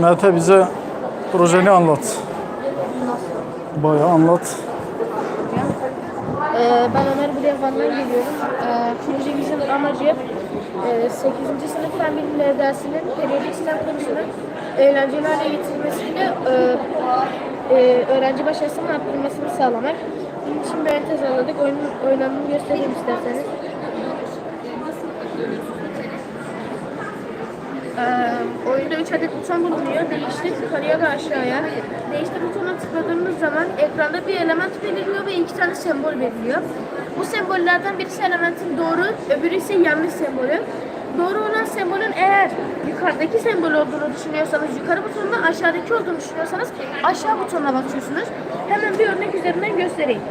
Mete bize projeni anlat. Bayağı anlat. Ee, ben Ömer Bilevan'dan geliyorum. Ee, projemizin amacı e, 8. sınıf fen bilimleri dersinin periyodik sistem konusunun eğlencelerle getirilmesiyle e, e, öğrenci başarısının arttırılmasını sağlamak. Bunun için bir tez hazırladık. Oyun, oynanımını göstereyim isterseniz. Ee, oyunda 3 adet buton bulunuyor. Değiştir yukarıya aşağıya. Değiştir butonuna tıkladığımız zaman ekranda bir element belirliyor ve iki tane sembol belirliyor. Bu sembollerden birisi elementin doğru, öbürü ise yanlış sembolü. Doğru olan sembolün eğer yukarıdaki sembol olduğunu düşünüyorsanız yukarı butonuna, aşağıdaki olduğunu düşünüyorsanız aşağı butonuna basıyorsunuz. Hemen bir örnek üzerinden göstereyim.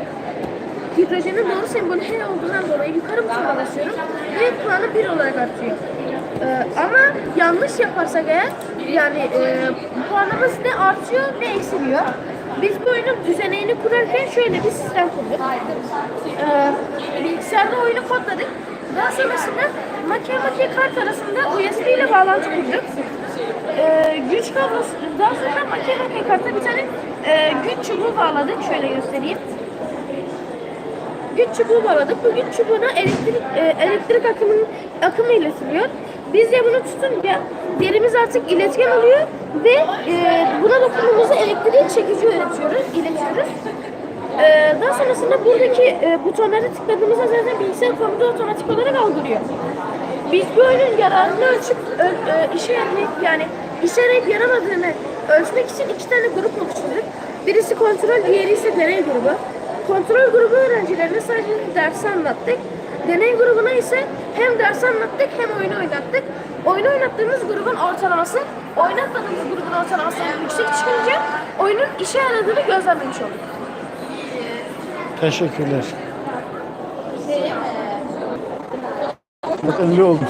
Hidrojenin doğru sembolü H olduğundan dolayı yukarı butona basıyorum ve puanı 1 olarak artıyor. Ee, ama yanlış yaparsak eğer yani e, puanımız ne artıyor ne eksiliyor. Biz bu oyunun düzeneğini kurarken şöyle bir sistem kurduk. Ee, bilgisayarda oyunu kodladık. Daha sonrasında makine makine kart arasında USB ile bağlantı kurduk. Ee, güç kablosu, daha sonra makine makine kartta bir tane e, güç çubuğu bağladık. Şöyle göstereyim güç çubuğu bağladık. Bu güç çubuğuna elektrik e, elektrik akımının akımı iletiliyor. Biz de bunu tutunca derimiz artık iletken oluyor ve e, buna dokunduğumuzda elektriği çekici üretiyoruz, iletiyoruz. E, daha sonrasında buradaki e, butonlara tıkladığımızda zaten bilgisayar komutu otomatik olarak algılıyor. Biz bu oyunun yararını ölçüp ö, e, işe yarayıp yani işe yarayıp yaramadığını ölçmek için iki tane grup oluşturduk. Birisi kontrol, diğeri ise deney grubu. Kontrol grubu öğrencilerine sadece dersi anlattık. Deney grubuna ise hem ders anlattık hem oyunu oynattık. Oyunu oynattığımız grubun ortalaması, oynatmadığımız grubun ortalamasından yüksek çıkınca oyunun işe yaradığını gözlemlemiş olduk. Teşekkürler. Bak ünlü oldum.